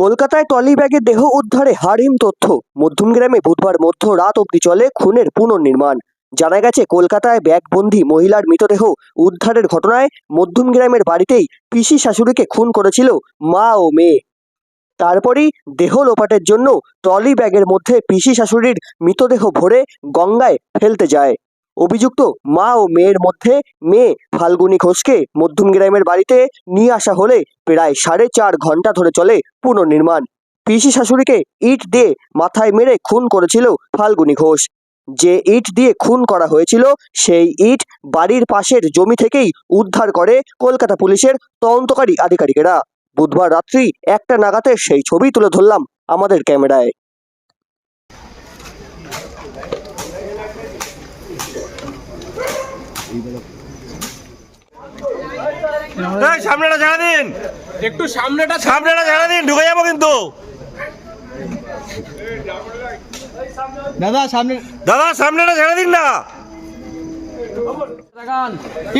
কলকাতায় ট্রলি ব্যাগে দেহ উদ্ধারে হারহিম তথ্য। মধ্যমগ্রামে বুধবার মধ্যরাত অবধি চলে খুনের পুনর্নির্মাণ। জানা গেছে, কলকাতায় ব্যাগবন্দি মহিলার মৃতদেহ উদ্ধারের ঘটনায় মধ্যমগ্রামের বাড়িতেই পিসি শাশুড়িকে খুন করেছিল মা ও মেয়ে। তারপরই দেহ লোপাটের জন্য ট্রলি ব্যাগের মধ্যে পিসি শাশুড়ির মৃতদেহ ভরে গঙ্গায় ফেলতে যায়। অভিযুক্ত মা ও মেয়ের মধ্যে মেয়ে ফাল্গুনী ঘোষকে মধ্যমগ্রামের বাড়িতে নিয়ে আসা হলে প্রায় সাড়ে চার ঘণ্টা ধরে চলে পুনর্নির্মাণ। পিসি শাশুড়িকে ইট দিয়ে মাথায় মেরে খুন করেছিল ফাল্গুনী ঘোষ। যে ইট দিয়ে খুন করা হয়েছিল, সেই ইট বাড়ির পাশের জমি থেকেই উদ্ধার করে কলকাতা পুলিশের তদন্তকারী আধিকারিকেরা। বুধবার রাত্রি একটা নাগাতে সেই ছবি তুলে ধরলাম আমাদের ক্যামেরায়। সামনেটা ঝাড়া দিন। একটু সামনেটা সামনেটা ঝাড়া দিন ঢুকে যাব কিন্তু। দাদা সামনে দাদা সামনেটা ঝাড়া দিন না। দেখান।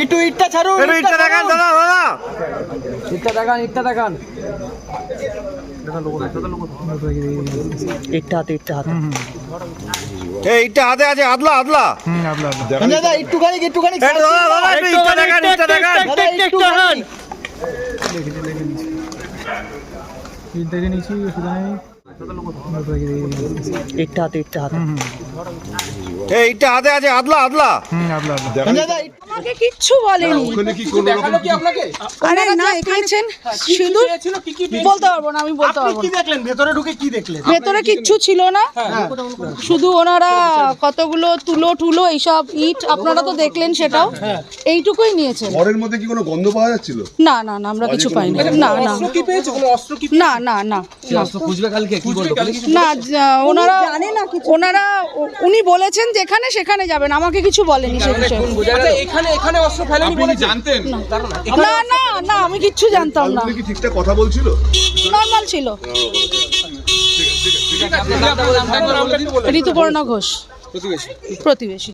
একটু ইটটা ছাড়ুন একটু ইটটা দেখান দাদা দাদা। ইটটা দেখান ইটটা দেখান। একটা হাতে একটা হাতে। এই ইটটা হাতে আছে আদলা আদলা। একটুখানি একটুখানি একটু দাদা দাদা একটু ইটটা দেখান ইটটা দেখান। একটুখানি। দেখে নিচ্ছি একটা হাতে একটা হাতে। এই ইটটা হাতে আছে আদলা আদলা। কিচ্ছু বলেনি। দেখাল কি আপনাকে? আরে না শুধু বলতে পারব না আমি বলতে পারব না। দেখলেন? ভেতরে ঢুকে কি দেখলেন? ভেতরে কিচ্ছু ছিল না? শুধু ওনারা কতগুলো তুলো টুলো এইসব ইট আপনারা তো দেখলেন সেটাও। এইটুকুই নিয়েছেন। ঘরের মধ্যে কি কোনো গন্ধ পাওয়া যাচ্ছিল? না না না আমরা কিছু পাইনি। না না। কি পেয়েছ? কোনো অস্ত্র কি না না না। না খুঁজবে কালকে কি বলব না ওনারা ওনারা উ- উনি বলেছেন যেখানে সেখানে যাবেন আমাকে কিছু বলেনি সে বিষয়ে। আচ্ছা এখানে এখানে অস্ত্র ফেলেনি বলে জানতেন? না না না আমি কিচ্ছু জানতাম না। কি ঠিকঠাক কথা বলছিল? নর্মাল ছিল। ঋতুপর্ণা ঘোষ। প্রতিবেশী।